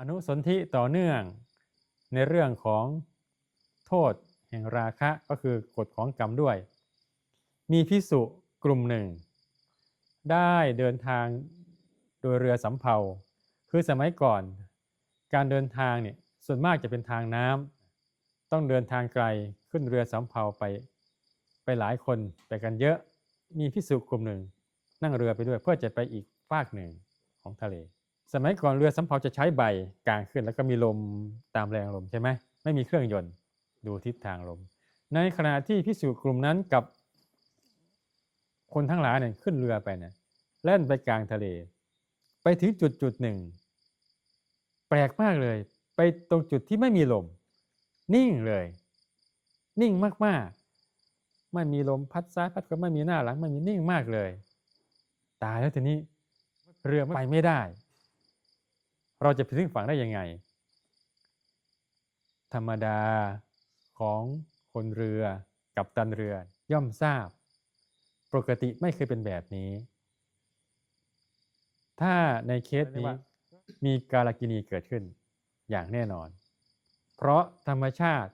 อนุสนธิต่อเนื่องในเรื่องของโทษแห่งราคะก็คือกฎของกรรมด้วย มีพิสุกลุ่มหนึ่ง ได้เดินทางโดยเรือสำเภา คือสมัยก่อน การเดินทางเนี่ยส่วนมากจะเป็นทางน้ำต้องเดินทางไกลขึ้นเรือสำเภาไป ไปหลายคนไปกันเยอะมีพิสุกลุ่มหนึ่ง นั่งเรือไปด้วยเพื่อจะไปอีกฟากหนึ่งของทะเล สมัยก่อนเรือสำเภาจะใช้ใบกลางขึ้น แล้วก็มีลมตามแรงลมใช่ไหมไม่มีเครื่องยนต์ดูทิศทางลม ในขณะที่พิสุกลุ่มนั้นกับ คนทั้งหลายเนี่ยขึ้นเรือไปเนี่ยเล่นไปกลางทะเล ไปถึงจุดจุดหนึ่ง แปลกมากเลย ไปตรงจุดที่ไม่มีลม นิ่งเลย นิ่งมากๆ ไม่มีลมพัดซ้ายพัดก็ไม่มีหน้าหลังไม่มีนิ่งมากเลย ตายแล้วทีนี้เรือไปไม่ได้ เราจะไปถึงฝั่งได้ยังไง ธรรมดาของคนเรือกับตันเรือย่อมทราบ ปกติไม่เคยเป็นแบบนี้ ถ้าในเคสนี้มีกาลกินีเกิดขึ้นอย่างแน่นอน เพราะธรรมชาติ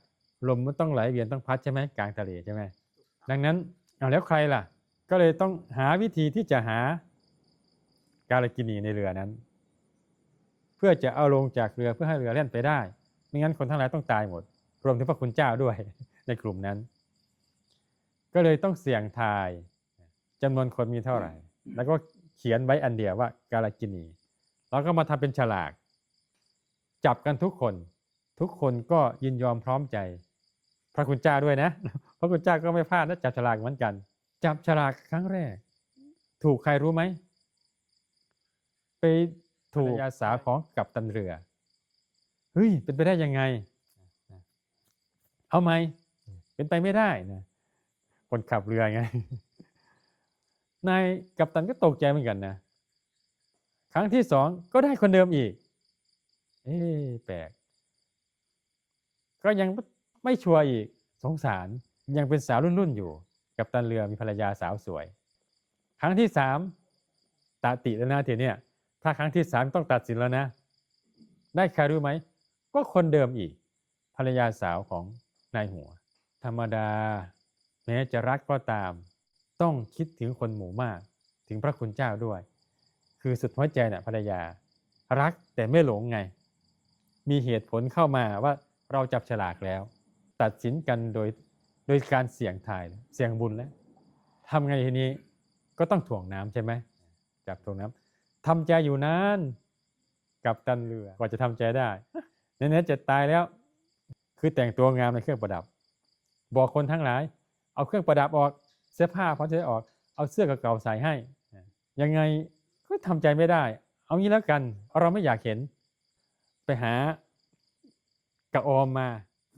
ลมมันต้องไหลเวียนต้องพัดใช่ไหมกลางทะเลใช่ไหมดังนั้นเอาแล้วใครล่ะ ก็เลยต้องหาวิธีที่จะหากาลกินีในเรือนั้นเพื่อจะเอาลงจากเรือเพื่อให้เรือเล่นไปได้ ไม่งั้นคนทั้งหลายต้องตายหมด รวมถึงพระคุณเจ้าด้วยในกลุ่มนั้น ก็เลยต้องเสี่ยงทายจำนวนคนมีเท่าไหร่ แล้วก็เขียนไว้อันเดียวว่ากาลกินีแล้วก็มาทำเป็นฉลาก จับกันทุกคน ทุกคนก็ยินยอมพร้อมใจ พระคุณเจ้าด้วยนะ พระคุณเจ้าก็ไม่พลาดนะจับฉลากเหมือนกัน จับฉลากครั้งแรก ถูกใครรู้ไหมไป ถูกยาสาวของกับตันเรือ เฮ้ย เป็นไปได้ยังไง เอาไหม เป็นไปไม่ได้นะคนขับเรือไง นายกัปตันก็ตกใจเหมือนกันนะ ครั้งที่สองก็ได้คนเดิมอีก เอ๊ะแปลก ก็ยังไม่ชัวร์อีก สงสาร ยังเป็นสาวรุ่นๆอยู่ กับตันเรือมีภรรยาสาวสวย ครั้งที่สามตาติแล้วนะทีเนี้ย ถ้าครั้งที่สามต้องตัดสินแล้วนะ ได้ใครรู้ไหม ก็คนเดิมอีก ภรรยาสาวของนายหัว ธรรมดา แม้จะรักก็ตาม ต้องคิดถึงคนหมู่มาก ถึงพระคุณเจ้าด้วย คือสุดหัวใจน่ะภรรยา รักแต่ไม่หลงไง มีเหตุผลเข้ามาว่าเราจับฉลากแล้ว ตัดสินกันโดยโดยการเสี่ยงทายเสี่ยงบุญแล้วทำไงทีนี้ก็ต้องถ่วงน้ำใช่ไหมจับถ่วงน้ำ ทำใจอยู่นานกับตันเรือกว่าจะทำใจได้ในนี้จะตายแล้ว คือแต่งตัวงามในเครื่องประดับ บอกคนทั้งหลาย เอาเครื่องประดับออกเสื้อผ้าพอจะได้ออกเอาเสื้อเก่าๆใส่ให้ ยังไงก็ทำใจไม่ได้ เอางี้แล้วกันเราไม่อยากเห็น ไปหากระออมมา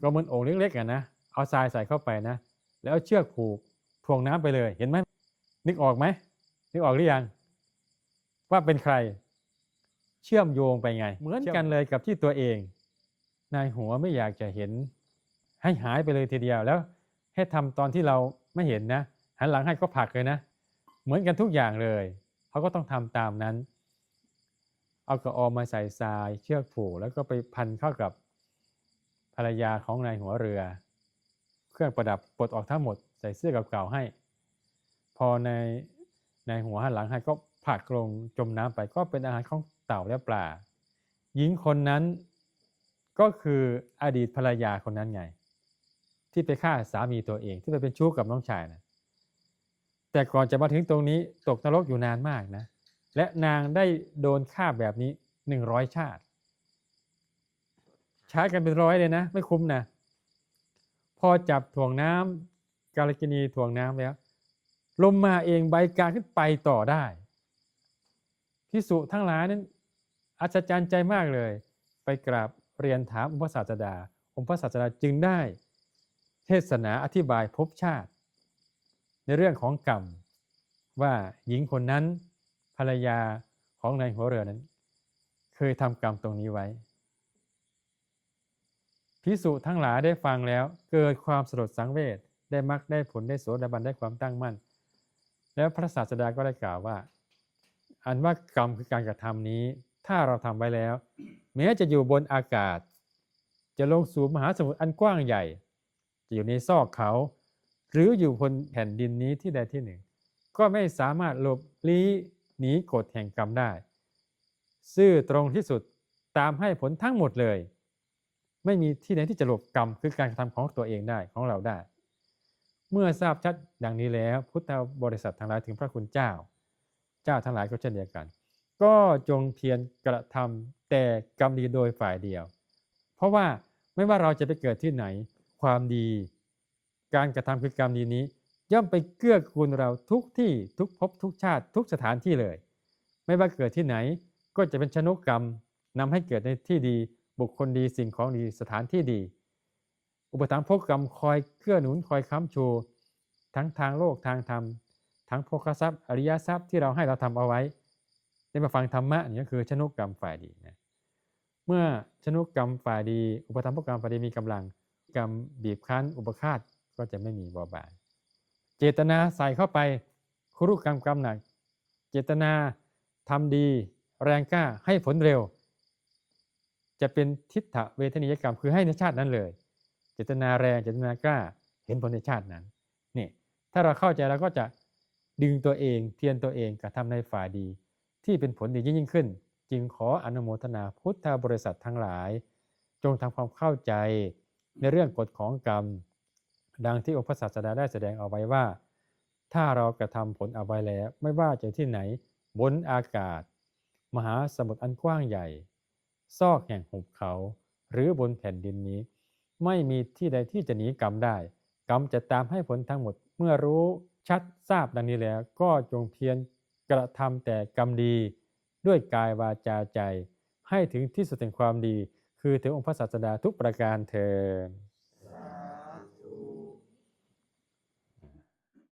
ก็เหมือนโอ่งเล็กๆอะนะเอาทรายใส่เข้าไปนะ แล้วเชือกผูกถ่วงน้ำไปเลย เห็นไหมนึกออกไหมนึกออกหรือยัง ว่าเป็นใคร เชื่อมโยงไปไง เหมือนกันเลยกับที่ตัวเอง นายหัวไม่อยากจะเห็น ให้หายไปเลยทีเดียวแล้ว ให้ทำตอนที่เราไม่เห็นนะหันหลังให้ก็ผลักเลยนะ เหมือนกันทุกอย่างเลยเขาก็ต้องทำตามนั้น เอากระออมมาใส่ทรายเชือกผูกแล้วก็ไปพันเข้ากับภรรยาของนายหัวเรือ เครื่องประดับปลดออกทั้งหมดใส่เสื้อเก่าๆให้ พอในในหัวหันหลังให้ก็ ผลักลงจมน้ำไปก็เป็นอาหารของเต่าและปลา หญิงคนนั้นก็คืออดีตภรรยาคนนั้นไง ที่ไปฆ่าสามีตัวเองที่ไปเป็นชู้กับน้องชายนะแต่ก่อนจะมาถึงตรงนี้ตกนรกอยู่นานมากนะ และนางได้โดนฆ่าแบบนี้หนึ่งร้อยชาติ ใช้กันเป็นร้อยเลยนะ ไม่คุ้มนะ พอจับถ่วงน้ำกาลกินีถ่วงน้ำแล้ว ลมมาเองใบกาขึ้นไปต่อได้ พิสุทั้งหลายนั้นอัศจรรย์ใจมากเลย ไปกราบเรียนถามองค์พระศาสดา องค์พระศาสดาจึงได้ เทศนาอธิบายภพชาติ ในเรื่องของกรรมว่าหญิงคนนั้นภรรยาของนายหัวเรือนั้น เคยทำกรรมตรงนี้ไว้พิสุทั้งหลายได้ฟังแล้วเกิดความสลดสังเวชได้มรรคได้ผลได้โสดาบันได้ความตั้งมั่น แล้วพระศาสดาก็ได้กล่าวว่า อันว่ากรรมคือการกระทำนี้ ถ้าเราทำไว้แล้ว แม้จะอยู่บนอากาศ จะลงสู่มหาสมุทรอันกว้างใหญ่ จะอยู่ในซอกเขา หรืออยู่บนแผ่นดินนี้ที่ใดที่หนึ่ง ก็ไม่สามารถหลบลี้หนีกฎแห่งกรรมได้ ซื่อตรงที่สุดตามให้ผลทั้งหมดเลย ไม่มีที่ไหนที่จะหลบกรรมคือการกระทำของตัวเองได้ของเราได้ เมื่อทราบชัดดังนี้แล้ว พุทธบริษัททั้งหลายถึงพระคุณเจ้า เจ้าทั้งหลายก็เช่นเดียวกัน ก็จงเพียรกระทำแต่กรรมดีโดยฝ่ายเดียว เพราะว่าไม่ว่าเราจะไปเกิดที่ไหน ความดี การกระทำคือกรรมดีนี้ ย่อมไปเกื้อกูลเราทุกที่ทุกภพทุกชาติทุกสถานที่เลย ไม่ว่าเกิดที่ไหนก็จะเป็นชนกกรรมนำให้เกิดในที่ดีบุคคลดีสิ่งของดีสถานที่ดี อุปถัมภกกรรมคอยเกื้อหนุนคอยค้ำชู ทั้งทางโลกทางธรรม ทั้งโภคทรัพย์อริยทรัพย์ที่เราให้เราทำเอาไว้ ได้มาฟังธรรมะนี่ก็คือชนุกกรรมฝ่ายดีนะเมื่อชนุกกรรมฝ่ายดี อุปถัมภกกรรมฝ่ายดีมีกำลังกรรมบีบคั้น อุปคาตก็จะไม่มีบาบางเจตนาใส่เข้าไปครุกรรมกรรมหนัก เจตนาทำดี แรงกล้าให้ผลเร็ว จะเป็นทิฏฐเวทนิยกรรมคือให้ในชาตินั้นเลย เจตนาแรงเจตนากล้าเห็นผลในชาตินั้นนี่ถ้าเราเข้าใจเราก็จะ ดึงตัวเองเทียนตัวเองกระทำในฝ่ายดี ที่เป็นผลดียิ่งขึ้น จึงขออนุโมทนาพุทธบริษัททั้งหลาย จงทำความเข้าใจในเรื่องกฎของกรรม ดังที่องค์พระศาสดาได้แสดงเอาไว้ว่า ถ้าเรากระทำผลเอาไว้แล้วไม่ว่าจะที่ไหน บนอากาศ มหาสมุทรอันกว้างใหญ่ ซอกแห่งหุบเขา หรือบนแผ่นดินนี้ ไม่มีที่ใดที่จะหนีกรรมได้ กรรมจะตามให้ผลทั้งหมดเมื่อรู้ ชัดทราบดังนี้แล้วก็จงเพียรกระทำแต่กรรมดี ด้วยกายวาจาใจ ให้ถึงที่สุดแห่งความดี คือถึงองค์พระศาสดาทุกประการเทอ